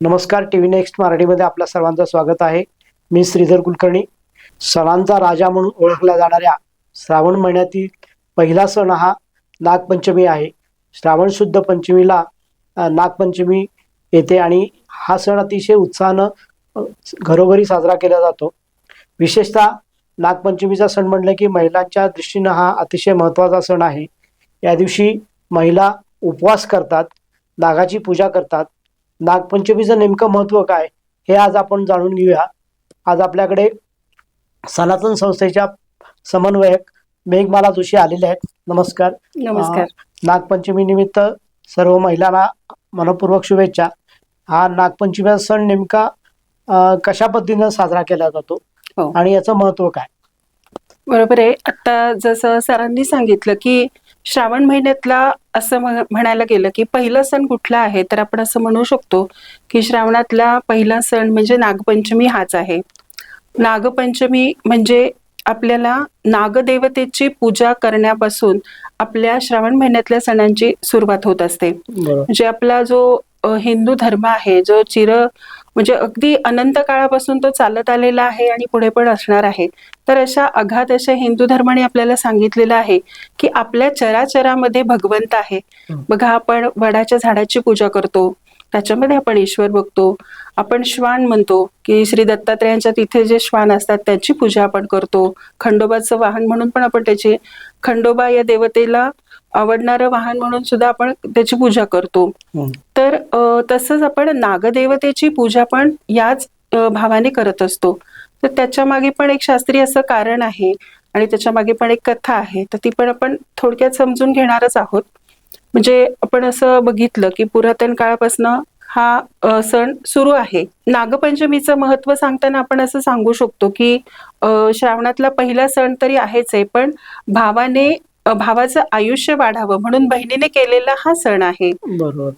नमस्कार T V next मराठीमध्ये आपल्या सर्वांचं स्वागत आहे. मी श्रीधर कुलकर्णी. सणांचा राजा म्हणून ओळखल्या जाणाऱ्या श्रावण महिन्यातील पहिला सण हा नागपंचमी आहे. श्रावण शुद्ध पंचमीला नागपंचमी येते आणि हा सण अतिशय उत्साहानं घरोघरी साजरा केला जातो. विशेषतः नागपंचमीचा सण म्हणलं की महिलांच्या दृष्टीनं हा अतिशय महत्त्वाचा सण आहे. या दिवशी महिला उपवास करतात नागाची पूजा करतात. नागपंचमीचं नेमकं महत्त्व काय हे आज आपण जाणून घेऊया. आज आपल्याकडे सनातन संस्थेच्या समन्वयक मेघमाला जोशी आलेल्या आहेत. नमस्कार. नमस्कार. नागपंचमी निमित्त सर्व महिलांना मनपूर्वक शुभेच्छा. हा नागपंचमीचा सण नेमका कशा पद्धतीनं साजरा केला जातो हो. आणि याचं महत्त्व काय? बरोबर आहे. आता जसं सरांनी सांगितलं की श्रावण महिन्यातला असं म्ह- म्हणायला गेलं की पहिला सण कुठला आहे? तर आपण असं म्हणू शकतो की श्रावणातला पहिला सण म्हणजे नागपंचमी हाच आहे. नागपंचमी म्हणजे आपल्याला नागदेवतेची पूजा करण्यापासून आपल्या श्रावण महिन्यातल्या सणांची सुरुवात होत असते. म्हणजे आपला जो हिंदू धर्म आहे जो चिर म्हणजे अगदी अनंत काळापासून तो चालत आलेला आहे आणि पुढे पण असणार आहे. तर अशा अघात अशा हिंदू धर्माने आपल्याला सांगितलेलं आहे की आपल्या चराचरामध्ये भगवंत आहे. बघा आपण वडाच्या झाडाची पूजा करतो. त्याच्यामध्ये आपण ईश्वर बघतो. आपण श्वान म्हणतो की श्री दत्तात्रयांच्या तिथे जे श्वान असतात त्याची पूजा आपण करतो. खंडोबाचं वाहन म्हणून पण आपण त्याची खंडोबा या देवतेला आवडणारं वाहन म्हणून सुद्धा आपण त्याची पूजा करतो. हं. तर तसंच आपण नागदेवतेची पूजा पण याच भावाने करत असतो. तर त्याच्यामागे पण एक शास्त्रीय असं कारण आहे आणि त्याच्यामागे पण एक कथा आहे. तर ती पण आपण थोडक्यात समजून घेणारच आहोत. म्हणजे आपण असं बघितलं की पुरातन काळापासून हा सण सुरू आहे. नागपंचमीचं महत्त्व सांगताना आपण असं सांगू शकतो की श्रावणातला पहिला सण तरी आहेच आहे पण भावाने भावाचं आयुष्य वाढावं म्हणून बहिणीने केलेला हा सण आहे बरोबर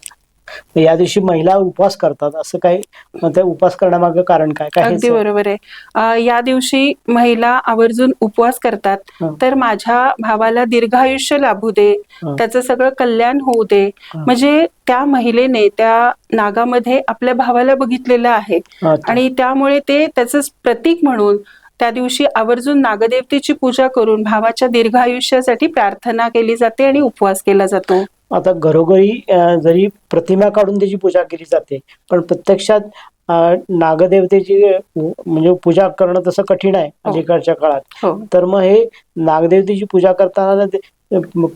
या दिवशी महिला उपवास करतात असं काय ते उपवास करण्यामागं कारण काय काय अगदी बरोबर आहे या दिवशी महिला आवर्जून उपवास करतात. तर माझ्या भावाला दीर्घायुष्य लाभू दे. त्याचं सगळं कल्याण होऊ दे. म्हणजे त्या महिलेने त्या नागामध्ये आपल्या भावाला बघितलेलं आहे. आणि त्यामुळे ते त्याचं प्रतीक म्हणून त्या दिवशी आवर्जून नागदेवतेची पूजा करून भावाच्या दीर्घ आयुष्यासाठी प्रार्थना केली जाते आणि उपवास केला जातो. आता घरोघरी जरी प्रतिमा काढून त्याची पूजा केली जाते पण प्रत्यक्षात नागदेवतेची म्हणजे पूजा करणं तसं कठीण आहे हो. अलीकडच्या काळात. हो. तर मग हे नागदेवतेची पूजा करताना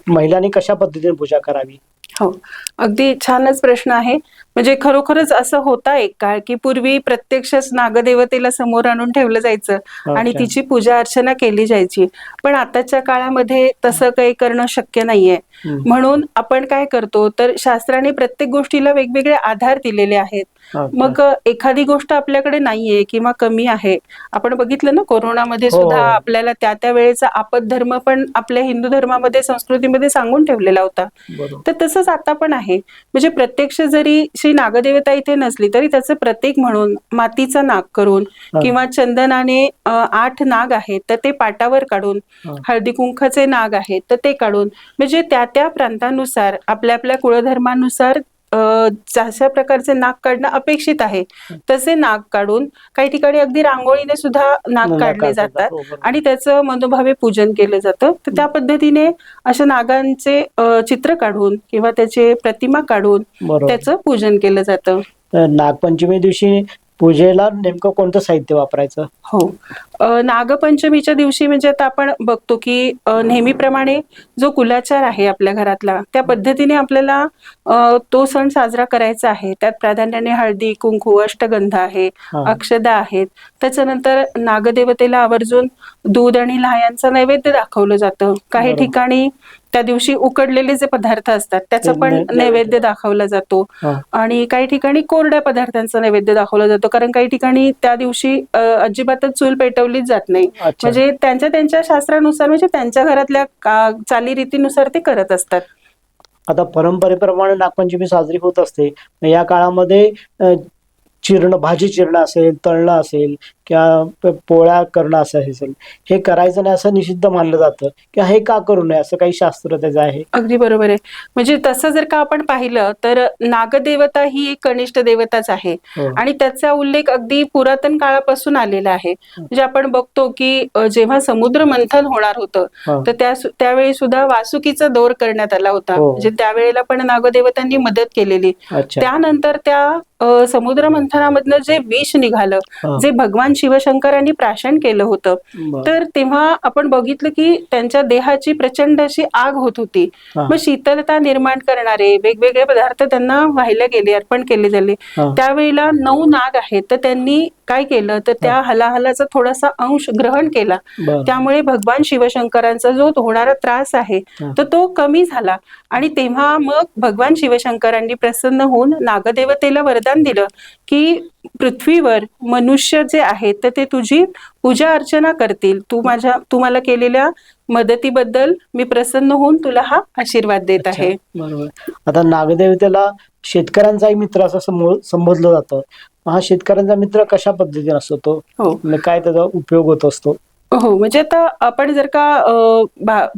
महिलांनी कशा पद्धतीने पूजा करावी? हो अगदी छानच प्रश्न आहे म्हणजे खरोखरच असं होता एक काळ की पूर्वी प्रत्यक्षच नागदेवतेला समोर आणून ठेवलं जायचं आणि. तिची पूजा अर्चना केली जायची पण आताच्या काळामध्ये तसं काही करणं शक्य नाहीये. म्हणून आपण काय करतो तर शास्त्राने प्रत्येक गोष्टीला वेगवेगळे आधार दिलेले आहेत. मग एखादी गोष्ट आपल्याकडे नाहीये किंवा कमी आहे आपण बघितलं ना कोरोनामध्ये हो. सुद्धा आपल्याला त्या त्या वेळेचा आपत धर्म पण आपल्या हिंदू धर्मामध्ये संस्कृतीमध्ये सांगून ठेवलेला होता तर तसंच आता पण आहे म्हणजे प्रत्यक्ष जरी श्री नागदेवता इथे नसली तरी त्याचं प्रतीक म्हणून मातीचा नाग करून. किंवा चंदनाने आठ नाग आहेत तर ते पाटावर काढून हा. हळदी कुंखाचे नाग आहेत तर ते काढून म्हणजे त्या त्या प्रांतानुसार आपल्या आपल्या कुळधर्मानुसार जशा प्रकारचे नाग काढणं अपेक्षित आहे तसे नाग काढून काही ठिकाणी अगदी रांगोळीने सुद्धा नाग नाग काढले. जातात हो. आणि त्याचं मनोभावे पूजन केलं जातं तर त्या पद्धतीने अशा नागांचे चित्र काढून किंवा त्याचे प्रतिमा काढून त्याचं पूजन केलं जातं नागपंचमी दिवशी पूजेला नेमकं कोणतं साहित्य वापरायचं? हो. अ, नागपंचमीच्या दिवशी म्हणजे आता आपण बघतो की अ, नेहमीप्रमाणे जो कुलाचार आहे आपल्या घरातला त्या पद्धतीने आपल्याला अ, तो सण साजरा करायचा आहे. त्यात प्राधान्याने हळदी कुंकू अष्टगंध आहे हा. अक्षदा आहेत. त्याच्यानंतर नागदेवतेला आवर्जून दूध आणि लाह्यांचं नैवेद्य दाखवलं जातं. काही बरोबर. ठिकाणी त्या दिवशी उकडलेले जे पदार्थ असतात त्याचा पण नैवेद्य दाखवला जातो. आणि काही ठिकाणी कोरड्या पदार्थांचा नैवेद्य दाखवला जातो कारण काही ठिकाणी त्या दिवशी अजिबातच चूल पेटवलीच जात नाही. म्हणजे त्यांच्या त्यांच्या शास्त्रानुसार म्हणजे त्यांच्या घरातल्या चालीरीतीनुसार ते करत असतात. आता परंपरेप्रमाणे नागपंचमी साजरी होत असते. या काळामध्ये चिरणं भाजी चिरणं असेल तळणं असेल किंवा पोळ्या करणं असं हे सगळं. हे करायचं नाही असं निषिद्ध मानलं जातं. किंवा हे का करू नये असं काही शास्त्र त्याचं आहे? अगदी बरोबर आहे. म्हणजे तसं जर का आपण पाहिलं तर नागदेवता ही एक कनिष्ठ देवताच आहे. हो. आणि त्याचा उल्लेख अगदी पुरातन काळापासून आलेला आहे. म्हणजे आपण बघतो की जेव्हा समुद्र मंथन होणार होतं. तर त्या त्यावेळी सुद्धा वासुकीचा दौर करण्यात आला होता. हो. म्हणजे त्यावेळेला पण नागदेवतांनी मदत केलेली. त्यानंतर त्या समुद्र मंथनामधनं जे विष निघालं. जे भगवान शिवशंकरांनी प्राशन केलं होतं. तर तेव्हा आपण बघितलं की त्यांच्या देहाची प्रचंड अशी आग होत होती. मग शीतलता निर्माण करणारे वेगवेगळे पदार्थ त्यांना व्हायला गेले अर्पण केले हा. त्यावेळेला नऊ नाग आहेत तर त्यांनी काय केलं तर त्या हलाहलाचा थोडासा अंश ग्रहण केला. त्यामुळे भगवान शिवशंकरांचा जो होणारा त्रास आहे. तर तो कमी झाला आणि तेव्हा मग भगवान शिवशंकरांनी प्रसन्न होऊन नागदेवतेला वरदान दिलं की पृथ्वीवर मनुष्य जे आहेत तर ते तुझी पूजा अर्चना करतील. तू माझ्या तू मला केलेल्या मदतीबद्दल मी प्रसन्न होऊन तुला हा आशीर्वाद देत आहे. बरोबर. आता नागदेवतेला शेतकऱ्यांचाही मित्र असं समो- संबोधलं जातं. मग हा शेतकऱ्यांचा मित्र कशा पद्धतीने असतो तो? हो. म्हणजे काय त्याचा उपयोग होत असतो? हो म्हणजे आता आपण जर का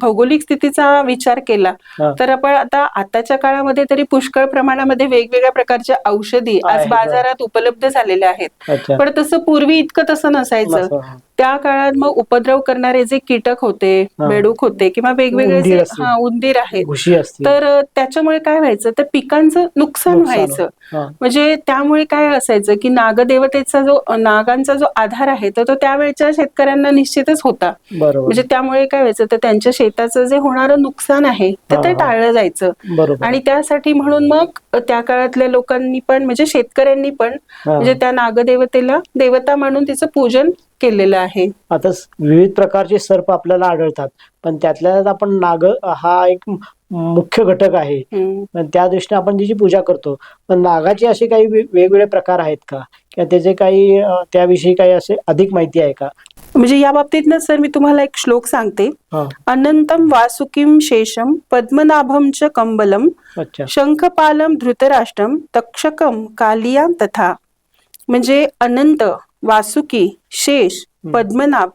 भौगोलिक स्थितीचा विचार केला. तर आपण आता आताच्या काळामध्ये तरी पुष्कळ प्रमाणामध्ये वेगवेगळ्या प्रकारच्या औषधी आज बाजारात उपलब्ध झालेल्या आहेत पण तसं पूर्वी इतकं तसं नसायचं. त्या काळात मग उपद्रव करणारे जे कीटक होते. बेडूक होते किंवा वेगवेगळे उंदीर जे. हा उंदीर आहेत तर त्याच्यामुळे काय व्हायचं तर पिकांचं नुकसान व्हायचं. म्हणजे त्यामुळे काय असायचं की नागदेवतेचा जो नागांचा जो आधार आहे तर तो त्यावेळच्या शेतकऱ्यांना निश्चितच होता म्हणजे त्यामुळे काय व्हायचं तर त्यांच्या शेताचं जे होणारं नुकसान आहे तर ते. टाळलं जायचं आणि त्यासाठी म्हणून मग त्या काळातल्या लोकांनी पण म्हणजे शेतकऱ्यांनी पण. म्हणजे त्या नागदेवतेला देवता म्हणून तिचं पूजन केलेलं आहे. आता विविध प्रकारचे सर्प आपल्याला आढळतात. पण त्यातल्या त्यात आपण नाग हा एक मुख्य घटक आहे. पण त्या दृष्टीने आपण त्याची पूजा करतो. पण नागाचे असे काही वेगवेगळे प्रकार आहेत का? किंवा त्याचे काही त्याविषयी काही असे अधिक माहिती आहे का? म्हणजे या बाबतीत सर मी तुम्हाला एक श्लोक सांगते. अनंतम वासुकीम शेषम पद्मनाभम च कंबलम अच्छा. शंखपालम धृतराष्ट्रम तक्षकम कालिया तथा. म्हणजे अनंत. वासुकी शेष पद्मनाभ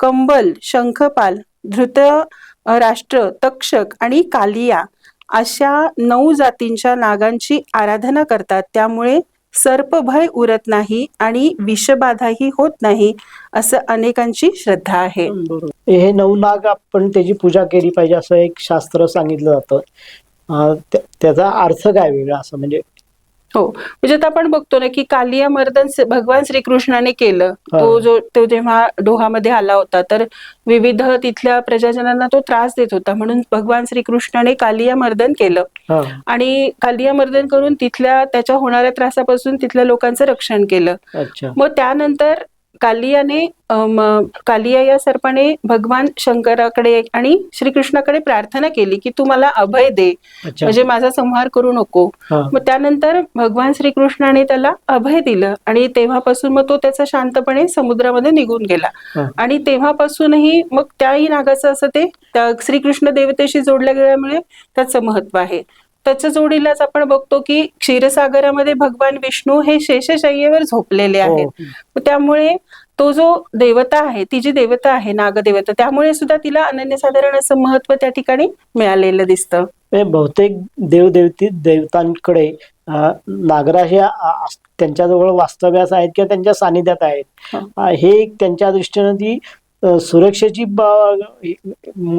कंबल शंखपाल धृत राष्ट्र तक्षक आणि कालिया अशा नऊ जातींच्या नागांची आराधना करतात. त्यामुळे सर्पभय उरत नाही आणि विषबाधाही होत नाही असं अनेकांची श्रद्धा आहे. बरोबर. हे नऊ नाग आपण त्याची पूजा केली पाहिजे असं एक शास्त्र सांगितलं जातं. त्याचा अर्थ काय वेगळा? असं म्हणजे हो. म्हणजे आता आपण बघतो ना की कालिया मर्दन भगवान श्रीकृष्णाने केलं. तो जो तो जेव्हा डोहामध्ये आला होता तर विविध तिथल्या प्रजाजनांना तो त्रास देत होता. म्हणून भगवान श्रीकृष्णाने कालिया मर्दन केलं. आणि कालिया मर्दन करून तिथल्या त्याच्या होणाऱ्या त्रासापासून तिथल्या लोकांचं रक्षण केलं. मग त्यानंतर कालियाने कालिया या सर्पाने भगवान शंकराकडे आणि श्रीकृष्णाकडे प्रार्थना केली की तू मला अभय दे. म्हणजे माझा संहार करू नको. मग त्यानंतर भगवान श्रीकृष्णाने त्याला अभय दिलं आणि तेव्हापासून मग तो त्याचा शांतपणे समुद्रामध्ये निघून गेला. आणि तेव्हापासूनही मग त्याही नागाचं असं ते श्रीकृष्ण देवतेशी जोडल्या गेल्यामुळे त्याचं महत्त्व आहे. त्याच्या जोडीलाच आपण बघतो की क्षीरसागरामध्ये भगवान विष्णू हे शेषशय्येवर झोपलेले आहेत हो. मग त्यामुळे तो जो देवता आहे ती जी देवता आहे नागदेवता त्यामुळे सुद्धा तिला अनन्यसाधारण असं महत्त्व त्या ठिकाणी मिळालेलं दिसतं हे बहुतेक देवदेवती देवतांकडे नागराज या अं, त्यांच्याजवळ वास्तव्यास आहेत किंवा त्यांच्या सानिध्यात आहेत हा. हे एक त्यांच्या दृष्टीनं ती सुरक्षेची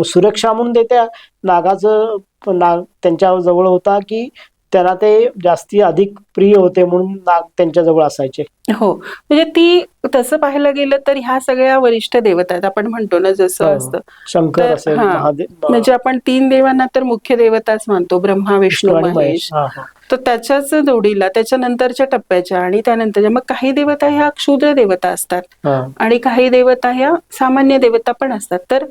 सुरक्षा म्हणून ते त्या नागाचं नाग त्यांच्या जवळ होता की त्यांना ते जास्ती अधिक प्रिय होते म्हणून नाग त्यांच्या जवळ असायचे हो म्हणजे ती तसं पाहायला गेलं तर ह्या सगळ्या वरिष्ठ देवता आहेत आपण म्हणतो ना जसं हो. असतं शंकर असेल. महादेव म्हणजे आपण तीन देवांना तर मुख्य देवताच मानतो ब्रह्मा विष्णू आणि महेश हा, हा. तर त्याच्याच जोडीला त्याच्यानंतरच्या टप्प्याच्या आणि त्यानंतरच्या मग काही देवता ह्या क्षुद्र देवता असतात हा. आणि काही देवता ह्या सामान्य देवता पण असतात तर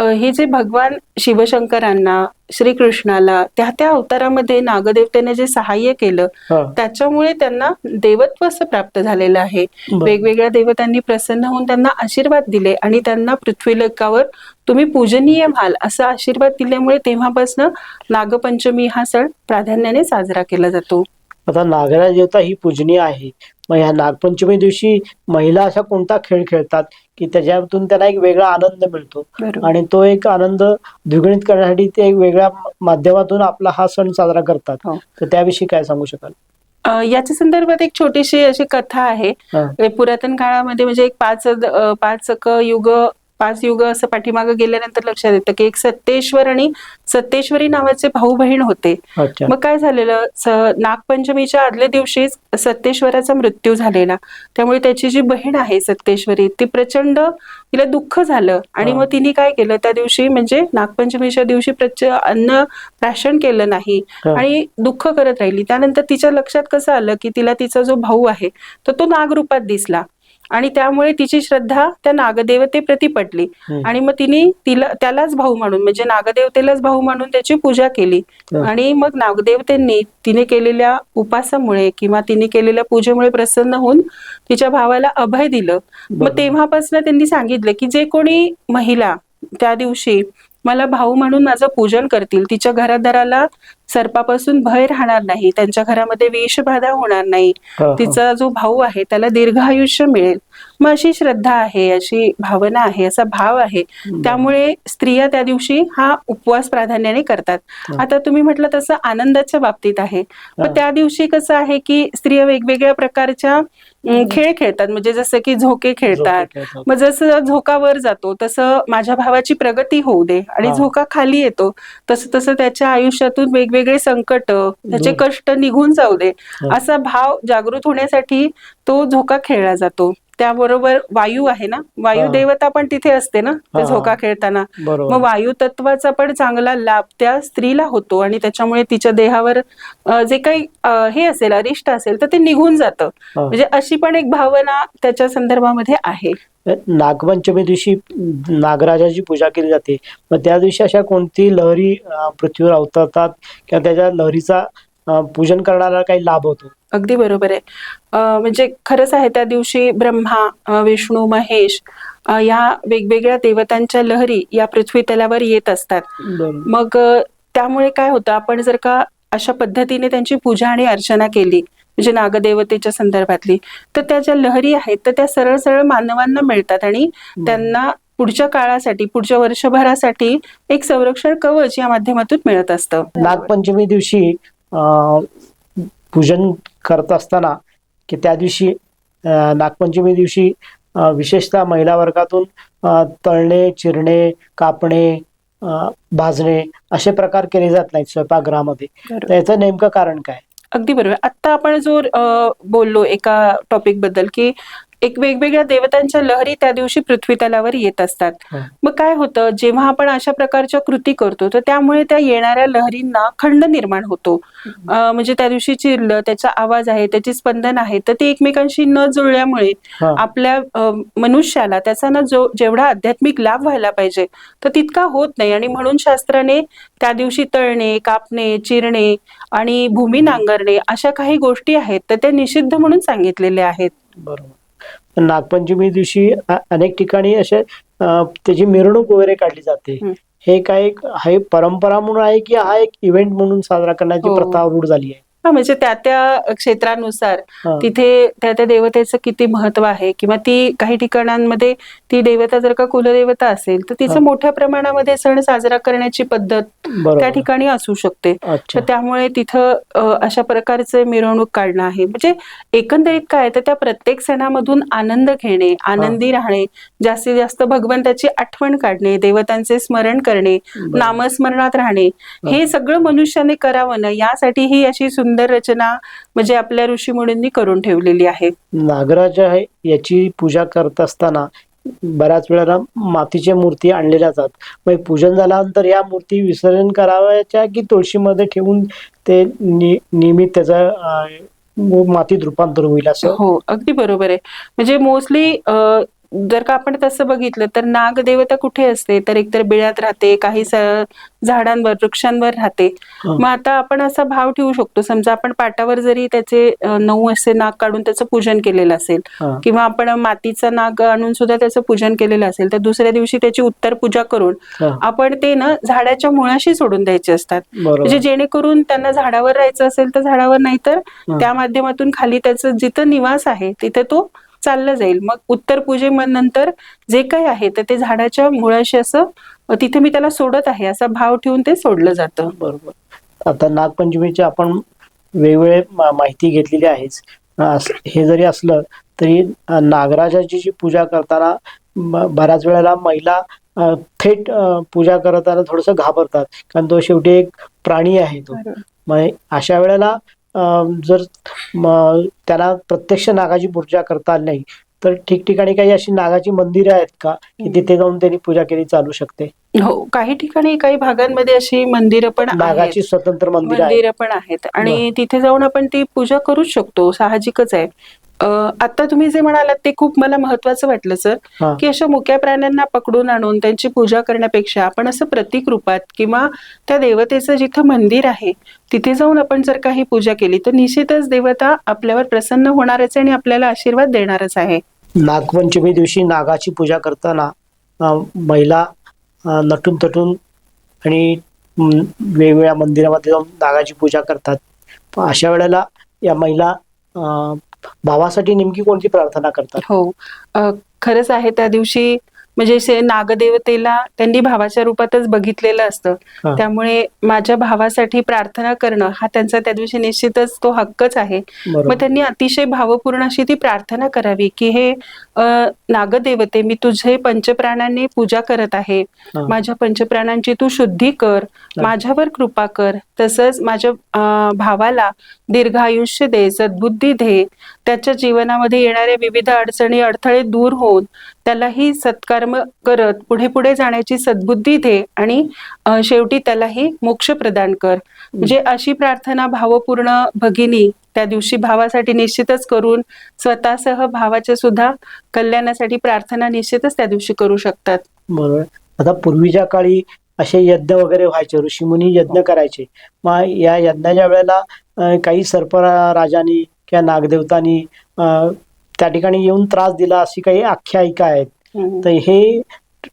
हे जे भगवान शिवशंकरांना श्रीकृष्णाला त्या त्या अवतारामध्ये नागदेवतेने जे सहाय्य केलं. त्याच्यामुळे त्यांना देवत्व असं प्राप्त झालेलं आहे. वेगवेगळ्या देवतांनी प्रसन्न होऊन त्यांना आशीर्वाद दिले आणि त्यांना पृथ्वीलोकावर तुम्ही पूजनीय व्हाल असा आशीर्वाद दिल्यामुळे तेव्हापासून नागपंचमी हा सण प्राधान्याने साजरा केला जातो आता नागराज देवता ही पूजनीय आहे मग ह्या नागपंचमी दिवशी महिला अशा कोणता खेळ खेळतात की त्याच्यातून त्यांना एक वेगळा आनंद मिळतो. आणि तो एक आनंद द्विगुणित करण्यासाठी ते एक वेगळ्या माध्यमातून आपला हा सण साजरा करतात. हो. तर त्याविषयी काय सांगू शकाल? याच्या संदर्भात एक छोटीशी अशी कथा आहे. हा. हे पुरातन काळामध्ये म्हणजे एक पाच पाच क युग पाच युग असं पाठीमागं गेल्यानंतर लक्षात येतं की एक सत्तेश्वर आणि सत्तेश्वरी नावाचे भाऊ बहीण होते मग काय झालेलं? नागपंचमीच्या आदल्या दिवशीच सत्तेश्वराचा मृत्यू झालेला. त्यामुळे त्याची जी बहीण आहे सत्तेश्वरी ती प्रचंड तिला दुःख झालं. आणि. मग तिने काय केलं? त्या दिवशी म्हणजे नागपंचमीच्या दिवशी प्रच अन्न राशन केलं नाही. आणि दुःख करत राहिली. त्यानंतर तिच्या लक्षात कसं आलं की तिला तिचा जो भाऊ आहे तर तो नागरूपात दिसला. आणि त्यामुळे तिची श्रद्धा त्या नागदेवतेप्रती पडली हम्म. आणि मग तिने तिला त्यालाच भाऊ म्हणून म्हणजे नागदेवतेलाच भाऊ म्हणून त्याची पूजा केली. आणि मग नागदेवतेंनी तिने केलेल्या उपासामुळे किंवा तिने केलेल्या पूजेमुळे प्रसन्न होऊन तिच्या भावाला अभय दिलं मग. तेव्हापासून त्यांनी सांगितलं की जे कोणी महिला त्या दिवशी मला भाऊ म्हणून माझं पूजन करतील. तिच्या घरादाराला सर्पापासून भय राहणार नाही. त्यांच्या घरामध्ये विषबाधा होणार नाही. तिचा जो भाऊ आहे त्याला दीर्घ आयुष्य मिळेल. मग अशी श्रद्धा आहे अशी भावना आहे असा भाव आहे त्यामुळे स्त्रिया त्या दिवशी हा उपवास प्राधान्याने करतात. आता तुम्ही म्हटलं तसं आनंदाच्या बाबतीत आहे. मग त्या दिवशी कसं आहे की स्त्रिया वेगवेगळ्या प्रकारच्या खेळ खेळतात म्हणजे जसं की झोके खेळतात. मग जसं झोका वर जातो तसं माझ्या भावाची प्रगती होऊ दे आणि. झोका खाली येतो तसं तसं त्याच्या आयुष्यातून वेगवेगळे संकट त्याचे. कष्ट निघून जाऊ दे. असा भाव जागृत होण्यासाठी तो झोका खेळला जातो त्याबरोबर वायू आहे ना? वायू. देवता पण तिथे असते ना? ते. झोका खेळताना. मग वायू तत्वाचा पण चांगला लाभ त्या स्त्रीला होतो आणि त्याच्यामुळे तिच्या देहावर जे काही हे असेल अरिष्ट असेल तर ते निघून जातं. म्हणजे अशी पण एक भावना त्याच्या संदर्भामध्ये आहे. नागपंचमी दिवशी नागराजाची पूजा केली जाते. मग त्या दिवशी अशा कोणती लहरी पृथ्वीवर अवतरतात? किंवा त्याच्या लहरीचा अं, पूजन करण्याला काही लाभ होतो. अगदी बरोबर आहे. अं, म्हणजे खरंच आहे त्या दिवशी ब्रह्मा अं, विष्णू महेश अं, या वेगवेगळ्या देवतांच्या लहरी या पृथ्वी तलावर येत असतात. मग अ, त्यामुळे काय होतं आपण जर का अशा पद्धतीने त्यांची पूजा आणि अर्चना केली म्हणजे नागदेवतेच्या संदर्भातली तर त्या ज्या लहरी आहेत तर त्या सरळ सरळ मानवांना मिळतात आणि त्यांना पुढच्या काळासाठी पुढच्या वर्षभरासाठी एक संरक्षण कवच या माध्यमातून मिळत असतं. नागपंचमी दिवशी पूजन करत असताना की त्या दिवशी नागपंचमी दिवशी विशेषतः महिला वर्गातून तळणे चिरणे कापणे भाजणे असे प्रकार केले जात नाहीत स्वयंपाकगृहामध्ये याचं नेमकं कारण काय? अगदी बरोबर. आता आपण जो बोललो एका टॉपिकबद्दल की एक वेगवेगळ्या देवतांच्या लहरी त्या दिवशी पृथ्वी तलावर येत असतात. मग काय होतं? जेव्हा आपण अशा प्रकारच्या कृती करतो तर त्यामुळे त्या येणाऱ्या लहरींना खंड निर्माण होतो. म्हणजे त्या दिवशी चिरलं त्याचा आवाज आहे त्याची स्पंदन आहे तर ते एकमेकांशी न जुळल्यामुळे. आपल्या मनुष्याला त्याचा ना जो जेवढा आध्यात्मिक लाभ व्हायला पाहिजे तर तितका होत नाही. आणि म्हणून शास्त्राने त्या दिवशी तळणे कापणे चिरणे आणि भूमी नांगरणे अशा काही गोष्टी आहेत तर त्या निषिद्ध म्हणून सांगितलेल्या आहेत. बरोबर. नागपंचमी दिवशी अनेक ठिकाणी असे त्याची मिरवणूक वगैरे काढली जाते हं. काय एक हा एक परंपरा म्हणून आहे की हा एक इव्हेंट म्हणून साजरा करण्याची हो. प्रथा रूढ झाली आहे हा म्हणजे त्या त्या क्षेत्रानुसार हा. तिथे त्या त्या देवतेचं किती महत्त्व आहे किंवा ती काही ठिकाणांमध्ये ती देवता जर का कुलदेवता असेल तर हा. तिचं मोठ्या प्रमाणामध्ये सण साजरा करण्याची पद्धत त्या बरोबर ठिकाणी असू शकते अच्छा तर त्यामुळे तिथं अ, अशा प्रकारचे मिरवणूक काढणं आहे म्हणजे एकंदरीत काय तर त्या प्रत्येक सणामधून आनंद घेणे आनंदी राहणे जास्तीत जास्त भगवंताची आठवण काढणे देवतांचे स्मरण करणे बरोबर. नामस्मरणात राहणे हे सगळं मनुष्याने करावं ना यासाठी ही अशी सुंदर रचना म्हणजे आपल्या ऋषीमुनींनी करून ठेवलेली आहे. नागराज आहे याची पूजा करत असताना बऱ्याच वेळेला मातीच्या मूर्ती आणलेल्या जातात. मग पूजन झाल्यानंतर या मूर्ती विसर्जन करावयाच्या की तुळशीमध्ये ठेवून ते नि- नियमित त्याचं मातीत रूपांतर होईल असं? हो अगदी बरोबर आहे. म्हणजे मोस्टली जर का आपण तसं बघितलं तर नागदेवता कुठे असते तर एकतर बिळात राहते काही झाडांवर वृक्षांवर राहते हा. मग आता आपण असा भाव ठेवू शकतो समजा आपण पाटावर जरी त्याचे नऊ असे नाग काढून त्याचं पूजन केलेलं असेल. किंवा आपण मातीचा नाग आणून सुद्धा त्याचं पूजन केलेलं असेल तर दुसऱ्या दिवशी त्याची उत्तर पूजा करून. आपण ते ना झाडाच्या मुळाशी सोडून द्यायचे असतात म्हणजे जेणेकरून त्यांना झाडावर राहायचं असेल तर झाडावर नाही तर. त्या माध्यमातून खाली त्याचं जिथं निवास आहे तिथे तो चालला जाईल. मग उत्तर पूजेनंतर जे काही आहे तर ते झाडाच्या मुळाशी असं तिथे मी त्याला सोडत आहे. असा भाव ठेवून ते सोडलं जातं. बरोबर. आता नागपंचमीची आपण वेगवेगळे माहिती घेतलेली आहेच. हे जरी असलं तरी नागराजाची जी पूजा करताना बऱ्याच वेळेला महिला थेट पूजा करताना थोडस घाबरतात. कारण तो शेवटी एक प्राणी आहे तो. मग अशा वेळेला जर त्यांना प्रत्यक्ष नागाची पूजा करता आली नाही तर ठिकठिकाणी काही अशी नागाची मंदिरं आहेत का की तिथे जाऊन त्यांनी पूजा केली चालू शकते? हो काही ठिकाणी काही भागांमध्ये अशी मंदिरं पण नागाची स्वतंत्र मंदिर पण आहेत. आणि तिथे जाऊन आपण ती पूजा करूच शकतो साहजिकच आहे. आता तुम्ही जे म्हणालात ते खूप मला महत्वाचं वाटलं सर. की अशा मुक्या प्राण्यांना पकडून आणून त्यांची पूजा करण्यापेक्षा आपण असं प्रतीक रूपात किंवा त्या देवतेचं जिथं मंदिर आहे तिथे जाऊन आपण जर काही पूजा केली तर निश्चितच देवता आपल्यावर प्रसन्न होणारच आहे आणि आपल्याला आशीर्वाद देणारच आहे. नागपंचमी दिवशी नागाची पूजा करताना महिला नटून तटून आणि वेगवेगळ्या मंदिरामध्ये जाऊन नागाची पूजा करतात. अशा वेळेला या महिला भावासाठी नेमकी कोणती प्रार्थना करतात? हो. खरंच आहे त्या दिवशी म्हणजे नागदेवतेला त्यांनी भावाच्या रूपातच बघितलेलं असतं. त्यामुळे माझ्या भावासाठी प्रार्थना करणं हा त्यांचा त्या दिवशी निश्चितच तो हक्कच आहे. मग त्यांनी अतिशय भावपूर्ण अशी ती प्रार्थना करावी की हे नागदेवते मी तुझे पंचप्राणांनी पूजा करत आहे. माझ्या पंचप्राणांची तू शुद्धी कर. माझ्यावर कृपा कर. तसंच माझ्या भावाला दीर्घ आयुष्य दे सद्बुद्धी दे. त्याच्या जीवनामध्ये येणाऱ्या विविध अडचणी अडथळे दूर होऊन त्यालाही सत्कर्म करत पुढे पुढे जाण्याची सद्बुद्धी दे आणि शेवटी त्यालाही मोक्ष प्रदान कर. म्हणजे अशी प्रार्थना भावपूर्ण भगिनी त्या दिवशी भावासाठी निश्चितच करून स्वतःसह भावाच्या सुद्धा कल्याणासाठी प्रार्थना निश्चितच त्या दिवशी करू शकतात. बरोबर. आता पूर्वीच्या काळी असे यज्ञ वगैरे व्हायचे ऋषीमुनी यज्ञ करायचे. मग या यज्ञाच्या वेळेला काही सर्पराजांनी किंवा नागदेवतांनी त्या ठिकाणी येऊन त्रास दिला अशी काही आख्यायिका आहेत. तर हे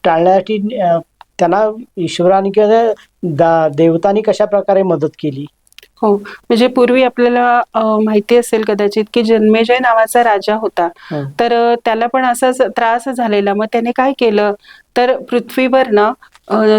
टाळण्यासाठी त्यांना ईश्वराने किंवा देवतांनी कशा प्रकारे मदत केली? हो. म्हणजे पूर्वी आपल्याला माहिती असेल कदाचित की जन्मेजय नावाचा राजा होता. हं. तर त्याला पण असाच त्रास झालेला. मग त्याने काय केलं? तर पृथ्वीवर ना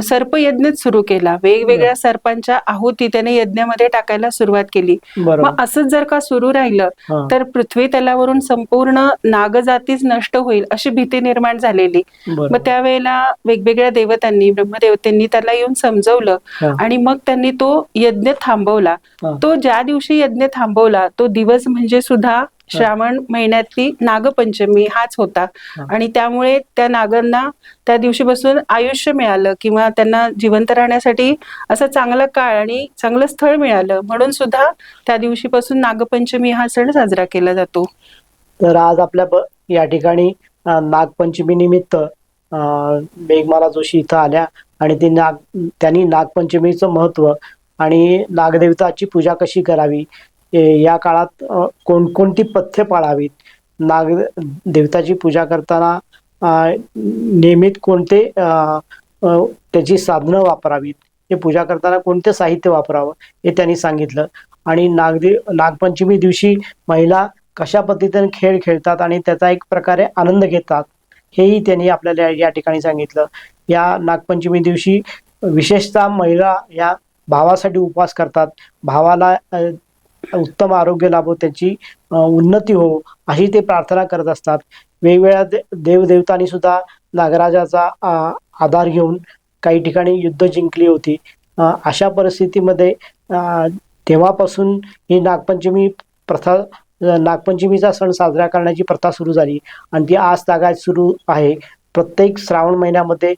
सर्पयज्ञच सुरू केला. वेगवेगळ्या सर्पांच्या आहुती त्याने यज्ञामध्ये टाकायला सुरुवात केली. मग असंच जर का सुरू राहिलं. तर पृथ्वी तलावरून संपूर्ण नागजातीच नष्ट होईल अशी भीती निर्माण झालेली. मग त्यावेळेला वेगवेगळ्या देवतांनी ब्रह्मदेवतांनी त्याला येऊन समजवलं. आणि मग त्यांनी तो यज्ञ थांबवला. तो ज्या दिवशी यज्ञ थांबवला तो दिवस म्हणजे सुद्धा श्रावण महिन्यातली नागपंचमी हाच होता. आणि त्यामुळे त्या नागांना त्या दिवशीपासून आयुष्य मिळालं किंवा त्यांना जिवंत राहण्यासाठी असं चांगला काळ आणि चांगलं स्थळ मिळालं. म्हणून सुद्धा त्या दिवशीपासून नागपंचमी हा सण साजरा केला जातो. तर आज आपल्या ब- या ठिकाणी नागपंचमी निमित्त मेघमाला जोशी इथं आल्या आणि ते नाग त्यांनी नागपंचमीचं महत्त्व आणि नागदेवताची पूजा कशी करावी या काळात कोणकोणती पथ्य पाळावीत? नाग देवताची पूजा करताना नियमित कोणते त्याची साधनं वापरावीत? हे पूजा करताना कोणते साहित्य वापरावं? हे त्यांनी सांगितलं. आणि नागदेव नागपंचमी दिवशी महिला कशा पद्धतीने खेळ खेळतात आणि त्याचा एक प्रकारे आनंद घेतात हेही त्यांनी आपल्याला या- ठिकाणी सांगितलं. या नागपंचमी दिवशी विशेषतः महिला या भावासाठी उपवास करतात. भावाला उत्तम आरोग्य लाभो त्याची उन्नती हो अशी ते प्रार्थना करत असतात. वेगवेगळ्या दे देवदेवतांनी सुद्धा नागराजाचा आधार घेऊन काही ठिकाणी युद्ध जिंकली होती. अशा परिस्थितीमध्ये तेव्हापासून ही नागपंचमी प्रथा नागपंचमीचा सण साजरा करण्याची प्रथा सुरू झाली. आणि ती आज तागायत सुरू आहे. प्रत्येक श्रावण महिन्यामध्ये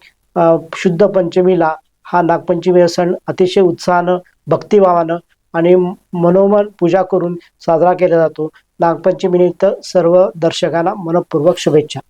शुद्ध पंचमीला हा नागपंचमीचा सण अतिशय उत्साहानं भक्तिभावानं आणि मनोमन पूजा करून साजरा केला जातो. नागपंचमीनिमित्त सर्व दर्शकांना मनपूर्वक शुभेच्छा.